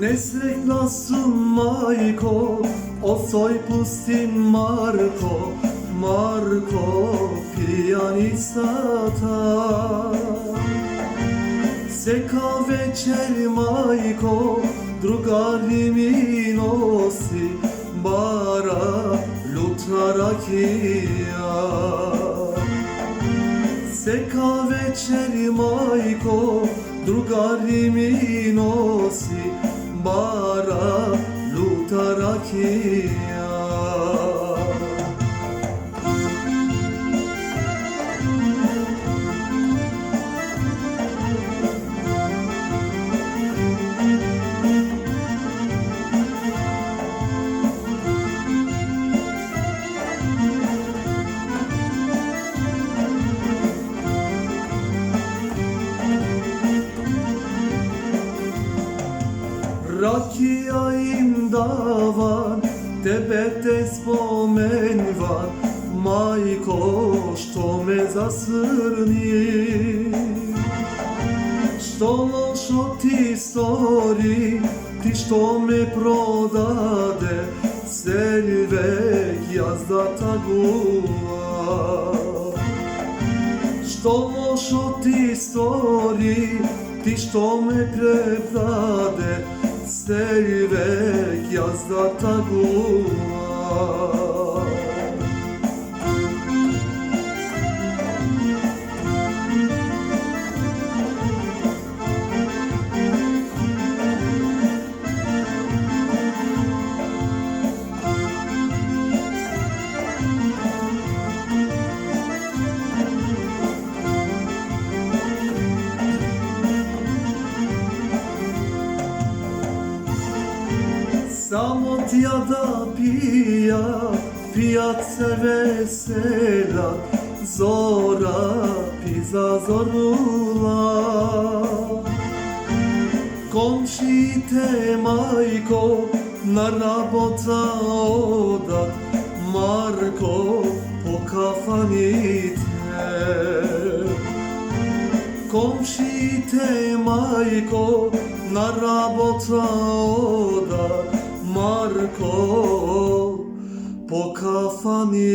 Nesreklasın Majko, osoj pustin Marko, Marko pijanista ta. Seka večer majko, drugari mi nosi, bara ljuta rakija. Seka večer majko, drugari mi Rakija im davan, tebe te spomenvan, majko što me zasrni. Što lošo ti stori, ti što me prodade, selvek jazdata guva. Što lošo ti stori, ti što me preprade, selvek jazdata guva. Samotja da pija, pijat se vesela, zora piza zorula. Komšite majko, na rabota odat, Marko po kafanite. Komšite majko, na rabota Marko po kafanite.